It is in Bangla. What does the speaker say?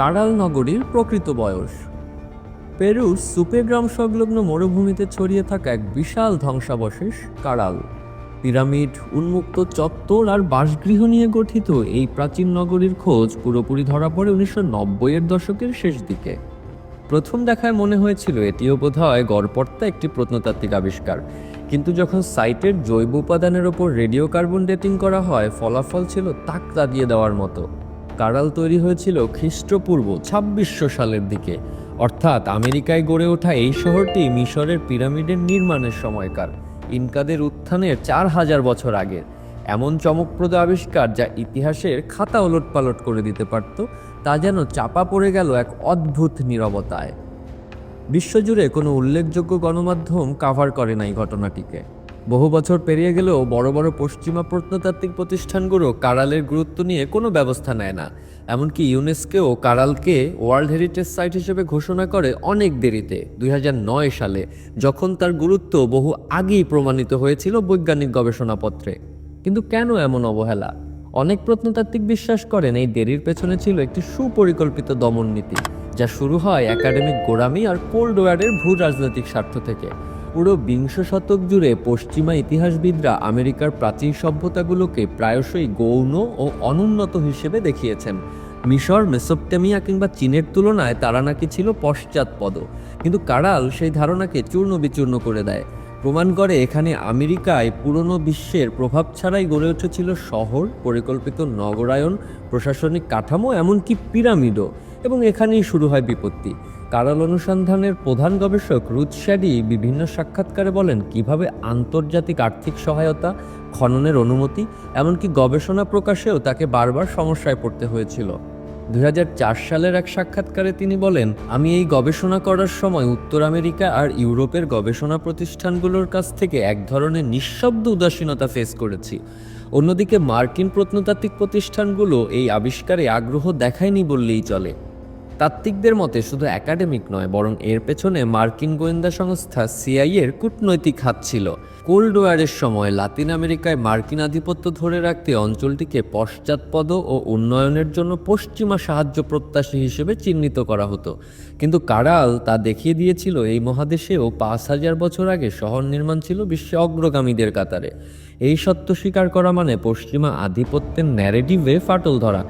কারাল নগরীর প্রকৃত বয়স। পেরুর সুপেগ্রাম সংলগ্ন মরুভূমিতে ছড়িয়ে থাকা এক বিশাল ধ্বংসাবশেষ কারাল। পিরামিড, উন্মুক্ত চত্বর আর বাসগৃহ নিয়ে গঠিত এই প্রাচীন নগরীর খোঁজ পুরোপুরি ধরা পড়ে উনিশশো নব্বইয়ের দশকের শেষ দিকে। প্রথম দেখায় মনে হয়েছিল এটিও বোধহয় গড়পর্তা একটি প্রত্নতাত্ত্বিক আবিষ্কার। কিন্তু যখন সাইটের জৈব উপাদানের ওপর রেডিও কার্বন ডেটিং করা হয়, ফলাফল ছিল তাক দিয়ে দেওয়ার মতো। কারাল তৈরি হয়েছিল খ্রিস্টপূর্ব ছাব্বিশশো সালের দিকে। অর্থাৎ আমেরিকায় গড়ে ওঠা এই শহরটি মিশরের পিরামিডের নির্মাণের সময়কার, ইনকাদের উত্থানের চার হাজার বছর আগের। এমন চমকপ্রদ আবিষ্কার যা ইতিহাসের খাতা ওলটপালট করে দিতে পারত, তা যেন চাপা পড়ে গেল এক অদ্ভুত নীরবতায়। বিশ্বজুড়ে কোনো উল্লেখযোগ্য গণমাধ্যম কাভার করে নাই ঘটনাটিকে। বহু বছর পেরিয়ে গেলেও বড় বড় পশ্চিমা প্রত্নতাত্ত্বিক প্রতিষ্ঠানগুলো কারালের গুরুত্ব নিয়ে কোনো ব্যবস্থা নেয় না। এমনকি ইউনেস্কোও কারালকে ওয়ার্ল্ড হেরিটেজ সাইট হিসেবে ঘোষণা করে অনেক দেরিতে, দুই হাজার নয় সালে, যখন তার গুরুত্ব বহু আগেই প্রমাণিত হয়েছিল বৈজ্ঞানিক গবেষণাপত্রে। কিন্তু কেন এমন অবহেলা? অনেক প্রত্নতাত্ত্বিক বিশ্বাস করেন এই দেরির পেছনে ছিল একটি সুপরিকল্পিত দমন নীতি, যা শুরু হয় একাডেমিক গোড়ামি আর কোল্ড ওয়ারের ভূ রাজনৈতিক স্বার্থ থেকে। পুরো বিংশ শতক জুড়ে পশ্চিমা ইতিহাসবিদরা আমেরিকার প্রাচীন সভ্যতাগুলোকে প্রায়শই গৌণ ও অনুন্নত হিসেবে দেখিয়েছেন। মিশর, মেসোপটেমিয়া কিংবা চীনের তুলনায় তারা নাকি ছিল পশ্চাৎপদ। কিন্তু কারাল সেই ধারণাকে চূর্ণ বিচূর্ণ করে দেয়। প্রমাণ করে এখানে আমেরিকায় পুরনো বিশ্বের প্রভাব ছাড়াই গড়ে উঠেছিল শহর, পরিকল্পিত নগরায়ন, প্রশাসনিক কাঠামো, এমনকি পিরামিডও এবং এখানেই শুরু হয় বিপত্তি। কারাল অনুসন্ধানের প্রধান গবেষক রুথ শ্যাডি বিভিন্ন সাক্ষাৎকারে বলেন, কীভাবে আন্তর্জাতিক আর্থিক সহায়তা, খননের অনুমতি, এমনকি গবেষণা প্রকাশেও তাকে বারবার সমস্যায় পড়তে হয়েছিল। দু হাজার চার সালের এক সাক্ষাৎকারে তিনি বলেন, আমি এই গবেষণা করার সময় উত্তর আমেরিকা আর ইউরোপের গবেষণা প্রতিষ্ঠানগুলোর কাছ থেকে এক ধরনের নিঃশব্দ উদাসীনতা ফেস করেছি। অন্যদিকে মার্কিন প্রত্নতাত্ত্বিক প্রতিষ্ঠানগুলো এই আবিষ্কারে আগ্রহ দেখায়নি বললেই চলে। তাত্ত্বিকদের মতে শুধু একাডেমিক নয়, বরং এর পেছনে মার্কিন গোয়েন্দা সংস্থা সিআই এর কূটনৈতিক হাত ছিল। কোল্ড ওয়ারের সময় লাতিন আমেরিকায় মার্কিন আধিপত্য ধরে রাখতে অঞ্চলটিকে পশ্চাৎপদ ও উন্নয়নের জন্য পশ্চিমা সাহায্য প্রত্যাশী হিসেবে চিহ্নিত করা হতো। কিন্তু কারাল তা দেখিয়ে দিয়েছিল, এই মহাদেশেও পাঁচ হাজার বছর আগে শহর নির্মাণ ছিল বিশ্বে অগ্রগামীদের কাতারে। এই সত্য স্বীকার করা মানে পশ্চিমা আধিপত্যের ন্যারেটিভে ফাটল ধরা।